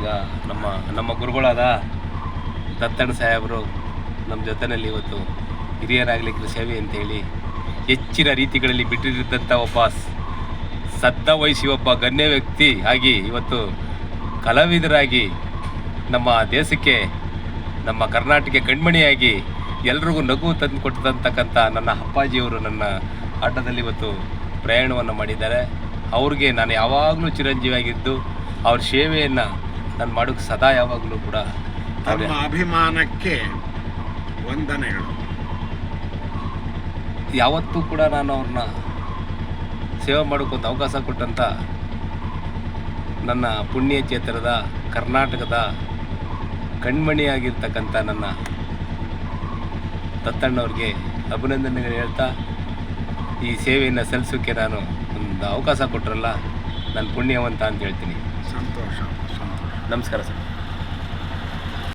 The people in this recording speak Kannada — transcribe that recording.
ಈಗ ನಮ್ಮ ನಮ್ಮ ಗುರುಗಳಾದ ದತ್ತಣ್ಣ ಸಾಹೇಬರು ನಮ್ಮ ಜೊತೆಯಲ್ಲಿ ಇವತ್ತು ಹಿರಿಯರಾಗಲಿಕ್ಕೆ ಸೇವೆ ಅಂತೇಳಿ ಹೆಚ್ಚಿನ ರೀತಿಗಳಲ್ಲಿ ಬಿಟ್ಟಿರಿದ್ದಂಥ ಒಬ್ಬ ಸದ್ದ ವಹಿಸಿ ಒಬ್ಬ ಗಣ್ಯ ವ್ಯಕ್ತಿ ಆಗಿ ಇವತ್ತು ಕಲಾವಿದರಾಗಿ ನಮ್ಮ ದೇಶಕ್ಕೆ, ನಮ್ಮ ಕರ್ನಾಟಕ ಕಣ್ಮಣಿಯಾಗಿ ಎಲ್ರಿಗೂ ನಗು ತಂದು ಕೊಟ್ಟಂತಕ್ಕಂಥ ನನ್ನ ಅಪ್ಪಾಜಿಯವರು ನನ್ನ ಆಟದಲ್ಲಿ ಇವತ್ತು ಪ್ರಯಾಣವನ್ನು ಮಾಡಿದ್ದಾರೆ. ಅವ್ರಿಗೆ ನಾನು ಯಾವಾಗಲೂ ಚಿರಂಜೀವಿಯಾಗಿದ್ದು, ಅವ್ರ ಸೇವೆಯನ್ನು ನಾನು ಮಾಡೋಕ್ಕೆ ಸದಾ ಯಾವಾಗಲೂ ಕೂಡ ತಮ್ಮ ಅಭಿಮಾನಕ್ಕೆ ವಂದನೆಗಳು. ಯಾವತ್ತೂ ಕೂಡ ನಾನು ಅವ್ರನ್ನ ಸೇವೆ ಮಾಡೋಕ್ಕೊಂದು ಅವಕಾಶ ಕೊಟ್ಟಂಥ ನನ್ನ ಪುಣ್ಯ ಕ್ಷೇತ್ರದ ಕರ್ನಾಟಕದ ಕಣ್ಮಣಿಯಾಗಿರ್ತಕ್ಕಂಥ ನನ್ನ ದತ್ತಣ್ಣವ್ರಿಗೆ ಅಭಿನಂದನೆಗಳು ಹೇಳ್ತಾ ಈ ಸೇವೆಯನ್ನು ಸಲ್ಲಿಸೋಕ್ಕೆ ನಾನು ಒಂದು ಅವಕಾಶ ಕೊಟ್ಟರಲ್ಲ ನನ್ನ ಪುಣ್ಯವಂತ ಅಂತ ಹೇಳ್ತೀನಿ. ಸಂತೋಷ. ನಮಸ್ಕಾರ ಸರ್.